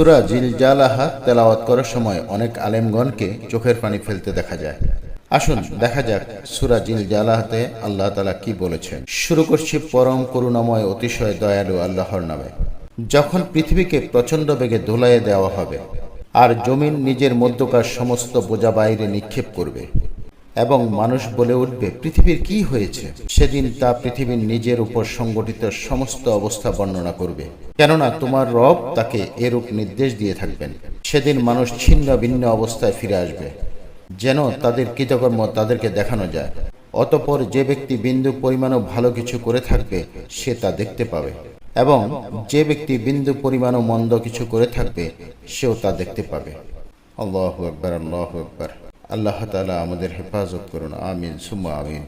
সুরা জিল জিলজালাহা তেলাওয়াত করার সময় অনেক আলেমগণকে চোখের পানি ফেলতে দেখা যায়। আসুন দেখা যাক সুরা জিলজালাহাতে আল্লাহ তালা কি বলেছেন। শুরু করছি পরম করুণাময় অতিশয় দয়ালু আল্লাহর নামে। যখন পৃথিবীকে প্রচণ্ড বেগে ধুলাইয়ে দেওয়া হবে, আর জমিন নিজের মধ্যকার সমস্ত বোঝা বাইরে নিক্ষেপ করবে এবং মানুষ বলে উঠবে, পৃথিবীর কি হয়েছে? সেদিন তা পৃথিবীর নিজের উপর সংগঠিত সমস্ত অবস্থা বর্ণনা করবে। কেননা তোমার রব তাকে এরূপ নির্দেশ দিয়ে থাকবেন। সেদিন মানুষ ছিন্ন ভিন্ন অবস্থায় ফিরে আসবে, যেন তাদের কৃতকর্ম তাদেরকে দেখানো যায়। অতপর যে ব্যক্তি বিন্দু পরিমাণও ভালো কিছু করে থাকবে, সে তা দেখতে পাবে। এবং যে ব্যক্তি বিন্দু পরিমাণও মন্দ কিছু করে থাকবে, সেও তা দেখতে পাবে। আল্লাহ আকবর আল্লাহ আকবর। আল্লাহ তালা আমাদের হেফাজত করুন আমিন সুম্মা আমিন